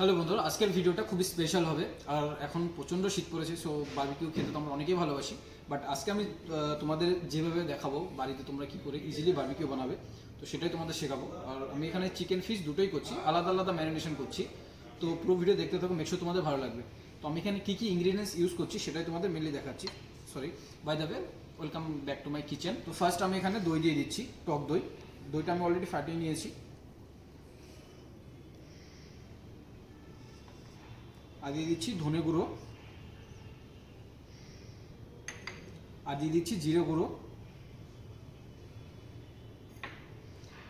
Hello বন্ধুরা, আজকের ভিডিওটা খুবই স্পেশাল হবে। আর এখন প্রচণ্ড শীত পড়েছে সো বারবিকিউ খেতে তো আমরা অনেকেই ভালোবাসি। বাট আজকে আমি তোমাদের যেভাবে দেখাবো, বাড়িতে তোমরা কি করে ইজিলি বারবিকিউ বানাবে, তো সেটাই তোমাদের শেখাবো। আর আমি এখানে চিকেন ফিশ দুটোই করছি, আলাদা আলাদা ম্যারিনেশন করছি। তো পুরো ভিডিও দেখতে থাকো মেকশো তোমাদের ভালো লাগবে। তো আমি এখানে কী কী ইনগ্রিডিয়েন্টস ইউজ করছি, সেটাই তোমাদের মেনলি দেখাচ্ছি। Sorry by the way welcome back to my kitchen তো ফার্স্ট আমি এখানে দই দিয়ে দিচ্ছি, টক দই। দইটা আমি অলরেডি ফাটিয়ে নিয়েছি। আর দিয়ে দিচ্ছি ধনে গুঁড়ো। আর দিয়ে দিচ্ছি জিরে গুঁড়ো।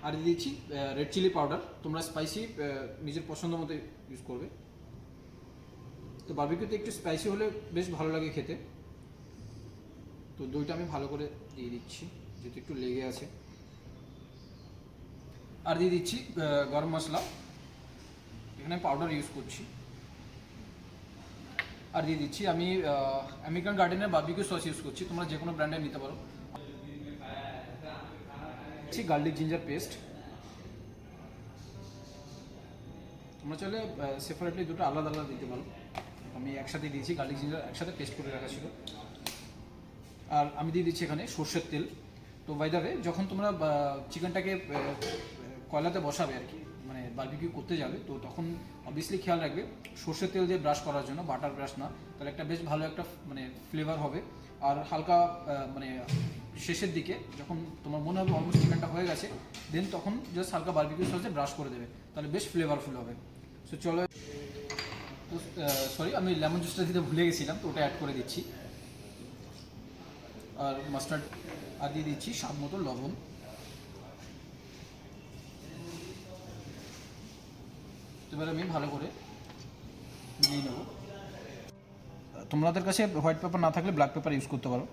আর দিয়ে দিচ্ছি রেড চিলি পাউডার তোমরা স্পাইসি নিজের পছন্দ মতো ইউজ করবে। তো বার্বিকিউতে একটু স্পাইসি হলে বেশ ভালো লাগে খেতে। তো দইটা আমি ভালো করে দিয়ে দিচ্ছি, যেহেতু একটু লেগে আছে। আর দিয়ে দিচ্ছি গরম মশলা। এখানে পাউডার ইউজ করছি। আর দিয়ে দিচ্ছি, আমি আমেরিকান গার্ডেনের বার্বিকিউ সস ইউজ করছি, তোমরা যে কোনো ব্র্যান্ডের নিতে পারো। গার্লিক জিঞ্জার পেস্ট তোমরা চাইলে সেপারেটলি দুটো আলাদা আলাদা দিতে পারো। আমি একসাথে দিয়েছি গার্লিক জিঞ্জার একসাথে পেস্ট করে রাখা ছিল। আর আমি দিয়ে দিচ্ছি এখানে সর্ষের তেল। তো বাই দ্য ওয়ে যখন তোমরা চিকেনটাকে কয়লাতে বসাবে আর কি বারবিকিউ করতে যাবে, তো তখন অবভিয়াসলি খেয়াল রাখবে। সর্ষের তেল দিয়ে ব্রাশ করার জন্য বাটার ব্রাশ না, তাহলে একটা বেশ ভালো একটা মানে ফ্লেভার হবে। আর হালকা মানে শেষের দিকে যখন তোমার মনে হবে অলমোস্ট চিকেনটা হয়ে গেছে দেন তখন জাস্ট হালকা বার্বিকিউ সসে ব্রাশ করে দেবে, তাহলে বেশ ফ্লেভারফুল হবে। সো চলো, তো সরি আমি লেমন জুসটা দিতে ভুলে গেছিলাম, তো ওটা অ্যাড করে দিচ্ছি। আর মাস্টার্ড আর দিয়ে দিচ্ছি স্বাদ মতো লবণ। এবার আমি ভালো করে নিয়ে নেব। তোমাদের কাছে হোয়াইট পেপার না থাকলে ব্ল্যাক পেপার ইউজ করতে পারো।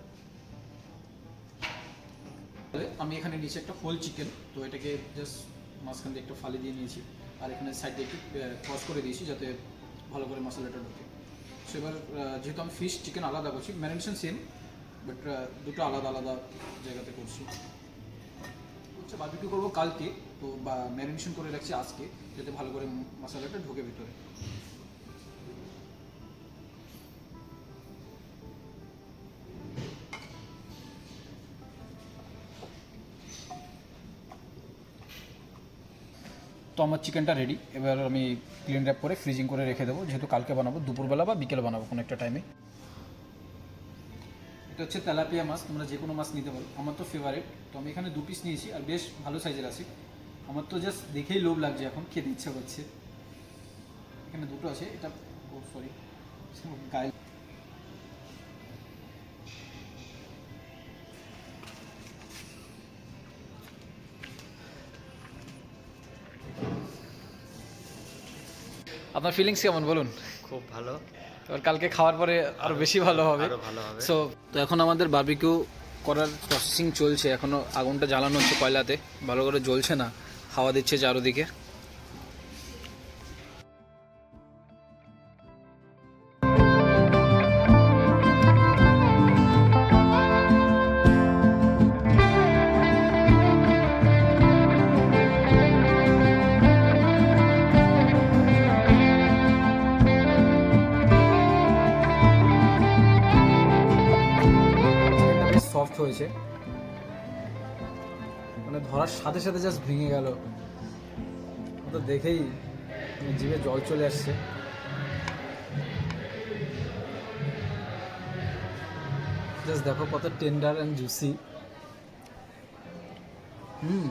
আমি এখানে নিচে একটা হোল চিকেন, তো এটাকে জাস্ট মাঝখান দিয়ে একটা ফালি দিয়ে নিয়েছি, আর এখানে সাইড একটু ক্রস করে দিয়েছি যাতে ভালো করে মশলাটা ঢোকে। সো এবার যেহেতু আমি ফিশ চিকেন আলাদা করছি ম্যারিনেশন সেম বাট দুটো আলাদা আলাদা জায়গাতে করছি। আচ্ছা বারবিকিউ করব কালকে, তো বা ম্যারিনেশন করে রাখছি আজকে, যাতে ভালো করে মশলাটা ঢোকে ভিতরে। তো আমার চিকেনটা রেডি এবার আমি ক্লিন র্যাপ করে ফ্রিজিং করে রেখে দেবো। যেহেতু কালকে বানাবো, দুপুরবেলা বা বিকেলে বানাবো কোনো একটা টাইমে এটা হচ্ছে তেলাপিয়া মাছ, তোমরা যে কোনো মাছ নিতে পারো। আমার তো ফেভারিট তো আমি এখানে দু পিস নিয়েছি আর বেশ ভালো সাইজের আছে। আমার তো জাস্ট দেখেই লোভ লাগছে এখন, খেতে ইচ্ছা করছে। এখানে দুটো আছে, এটা সরি গায়ে আপনার ফিলিংস কেমন বলুন? খুব ভালো। এবার কালকে খাওয়ার পরে আরও বেশি ভালো হবে। সো তো এখন আমাদের বারবিকিউ করার প্রসেসিং চলছে। এখনও আগুনটা জ্বালানো হচ্ছে কয়লাতে। ভালো করে জ্বলছে না। হাওয়া দিচ্ছে চারোদিকে। চিকেনটা হয়েছে। মানে ধরার সাথে সাথে জাস্ট ভেঙে গেল। তো দেখেই জিভে জল চলে আসছে। জাস্ট দেখো কত টেন্ডার অ্যান্ড জুসি হুম।